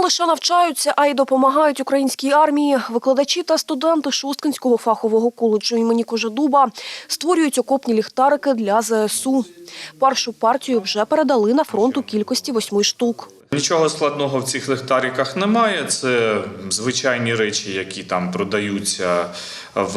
лише навчаються, а й допомагають українській армії. Викладачі та студенти Шосткинського фахового коледжу імені Кожедуба створюють окопні ліхтарики для ЗСУ. Першу партію вже передали на фронт у кількості восьми штук. Нічого складного в цих ліхтариках немає. Це звичайні речі, які там продаються в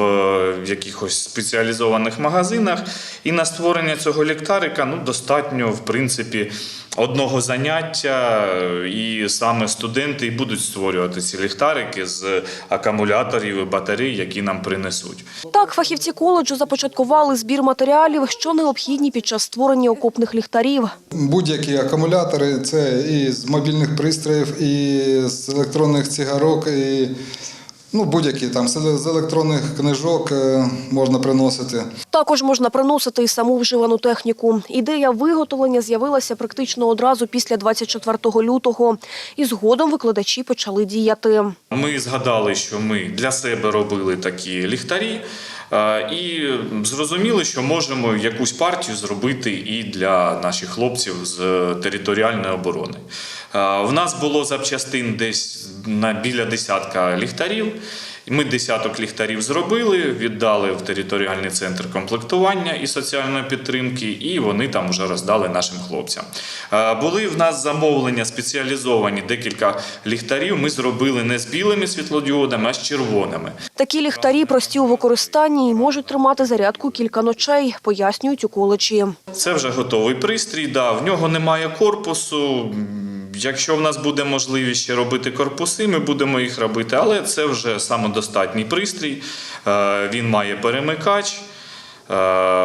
якихось спеціалізованих магазинах. І на створення цього ліхтарика ну, достатньо, в принципі, одного заняття. І саме студенти і будуть створювати ці ліхтарики з акумуляторів і батарей, які нам принесуть. Так, фахівці коледжу започаткували збір матеріалів, що необхідні під час створення окопних ліхтарів. Будь-які акумулятори це і з мобільних пристроїв, і з електронних цигарок, і ну, будь-які там з з електронних книжок е, можна приносити. Також можна приносити і саму вживану техніку. Ідея виготовлення з'явилася практично одразу після 24 лютого. І згодом викладачі почали діяти. Ми згадали, що ми для себе робили такі ліхтарі. Е, І зрозуміли, що можемо якусь партію зробити і для наших хлопців з територіальної оборони. Е, В нас було запчастин десь на біля десятка ліхтарів. Ми десяток ліхтарів зробили, віддали в територіальний центр комплектування і соціальної підтримки, і вони там вже роздали нашим хлопцям. Е, Були в нас замовлення спеціалізовані декілька ліхтарів. Ми зробили не з білими світлодіодами, а з червоними. Такі ліхтарі прості у використанні і можуть тримати зарядку кілька ночей, пояснюють у коледжі. Це вже готовий пристрій. Да, в нього немає корпусу. Якщо в нас буде можливість ще робити корпуси, ми будемо їх робити, але це вже самодостатній пристрій. Е, Він має перемикач. Е,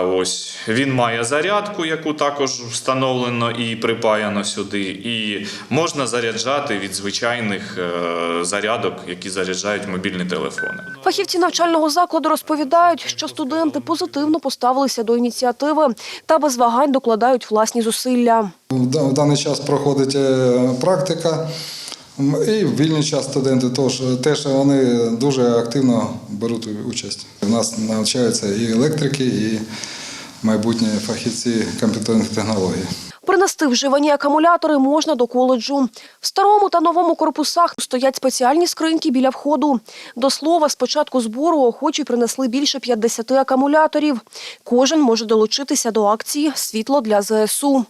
Ось він має зарядку, яку також встановлено і припаяно сюди, і можна заряджати від звичайних е, зарядок, які заряджають мобільні телефони. Фахівці навчального закладу розповідають, що студенти позитивно поставилися до ініціативи та без вагань докладають власні зусилля. В даний час проходить е, практика, і в вільний час студенти теж вони дуже активно беруть участь. У нас навчаються і електрики, і майбутні фахівці комп'ютерних технологій. Принести вживані акумулятори можна до коледжу. В старому та новому корпусах стоять спеціальні скриньки біля входу. До слова, з початку збору охочі принесли більше 50 акумуляторів. Кожен може долучитися до акції «Світло для ЗСУ».